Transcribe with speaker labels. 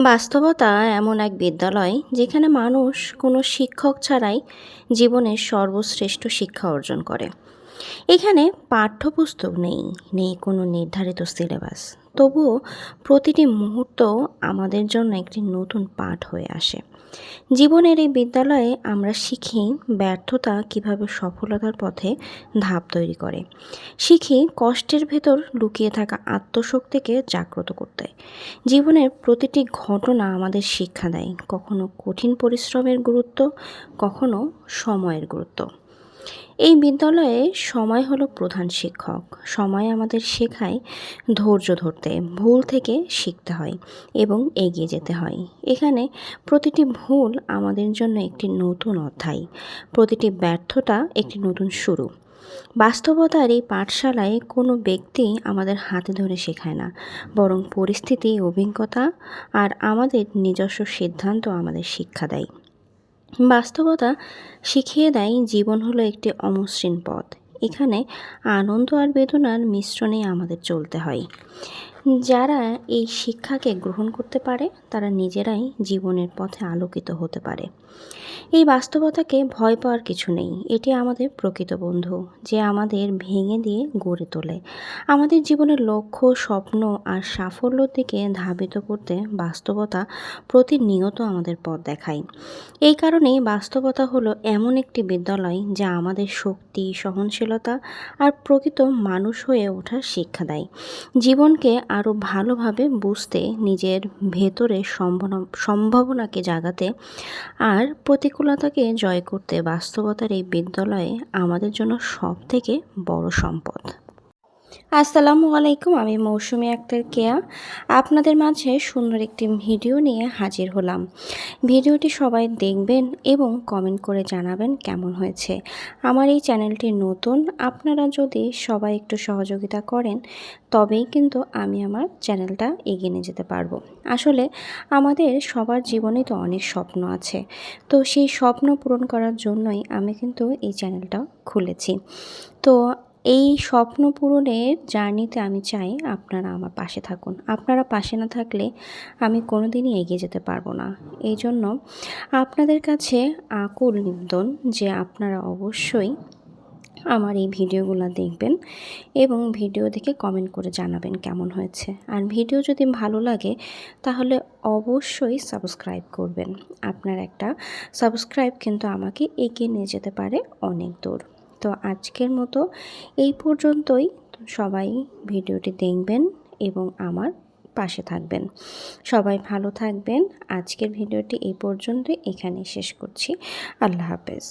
Speaker 1: বাস্তবতা এমন এক বিদ্যালয় যেখানে মানুষ কোনো শিক্ষক ছাড়াই জীবনের সর্বশ্রেষ্ঠ শিক্ষা অর্জন করে। এখানে পাঠ্যপুস্তক নেই নেই কোনো নির্ধারিত সিলেবাস তবুও প্রতিটি মুহূর্ত আমাদের জন্য একটি নতুন পাঠ হয়ে আসে। জীবনের এই বিদ্যালয়ে আমরা শিখি ব্যর্থতা কীভাবে সফলতার পথে ধাপ তৈরি করে। শিখি কষ্টের ভেতর লুকিয়ে থাকা আত্মশক্তিকে জাগ্রত করতে। জীবনের প্রতিটি ঘটনা আমাদের শিক্ষা দেয়। কখনো কঠিন পরিশ্রমের গুরুত্ব, কখনো সময়ের গুরুত্ব। এই বিদ্যালয়ে সময় হলো প্রধান শিক্ষক। সময় আমাদের শেখায় ধৈর্য ধরতে, ভুল থেকে শিখতে হয় এবং এগিয়ে যেতে হয়। এখানে প্রতিটি ভুল আমাদের জন্য একটি নতুন অধ্যায়, প্রতিটি ব্যর্থতা একটি নতুন শুরু। বাস্তবতার এই পাঠশালায় কোনো ব্যক্তি আমাদের হাতে ধরে শেখায় না, বরং পরিস্থিতি, অভিজ্ঞতা আর আমাদের নিজস্ব সিদ্ধান্ত আমাদের শিক্ষা দেয়। বাস্তবতা শিখিয়ে দেয় জীবন হলো একটি অমসৃণ পথ। এখানে আনন্দ আর বেদনার মিশ্রণে আমাদের চলতে হয়। যারা এই শিক্ষাকে গ্রহণ করতে পারে, তারা নিজেরাই জীবনের পথে আলোকিত হতে পারে। এই বাস্তবতাকে ভয় পাওয়ার কিছু নেই। এটি আমাদের প্রকৃত বন্ধু, যে আমাদের ভেঙে দিয়ে গড়ে তোলে। আমাদের জীবনের লক্ষ্য, স্বপ্ন আর সাফল্যর দিকে ধাবিত করতে বাস্তবতা প্রতিনিয়ত আমাদের পথ দেখায়। এই কারণেই বাস্তবতা হলো এমন একটি বিদ্যালয় যা আমাদের শক্তি, সহনশীলতা আর প্রকৃত মানুষ হয়ে ওঠার শিক্ষা দেয়। জীবনকে আরও ভালোভাবে বুঝতে নিজের ভেতরে সম্ভাবনা, সম্ভাবনাকে জাগাতে আর প্রতিকূলতাকে জয় করতে বাস্তবতার এই বিদ্যালয়ে আমাদের জন্য সব থেকে বড় সম্পদ। আসসালামু আলাইকুম, আমি মৌসুমি আক্তার কেয়া। আপনাদের মাঝে সুন্দর একটি ভিডিও নিয়ে হাজির হলাম। ভিডিওটি সবাই দেখবেন এবং কমেন্ট করে জানাবেন কেমন হয়েছে। আমার এই চ্যানেলটি নতুন, আপনারা যদি সবাই একটু সহযোগিতা করেন, তবেই কিন্তু আমি আমার চ্যানেলটা এগিয়ে নিয়ে যেতে পারব। আসলে আমাদের সবার জীবনে তো অনেক স্বপ্ন আছে। তো সেই স্বপ্ন পূরণ করার জন্যই আমি কিন্তু এই চ্যানেলটা খুলেছি। তো এই স্বপ্ন পূরণের জার্নিতে আমি চাই আপনারা আমার পাশে থাকুন। আপনারা পাশে না থাকলে আমি কোনো দিনই এগিয়ে যেতে পারব না। এই জন্য আপনাদের কাছে আকুল নিবেদন যে আপনারা অবশ্যই আমার এই ভিডিওগুলো দেখবেন এবং ভিডিও দেখে কমেন্ট করে জানাবেন কেমন হয়েছে। আর ভিডিও যদি ভালো লাগে তাহলে অবশ্যই সাবস্ক্রাইব করবেন। আপনার একটা সাবস্ক্রাইব কিন্তু আমাকে এগিয়ে নিয়ে যেতে পারে অনেক দূর। তো আজকের মতো এই পর্যন্তই। সবাই ভিডিওটি দেখবেন এবং আমার পাশে থাকবেন। সবাই ভালো থাকবেন। আজকের ভিডিওটি এই পর্যন্তই। এখানে শেষ করছি। আল্লাহ হাফেজ।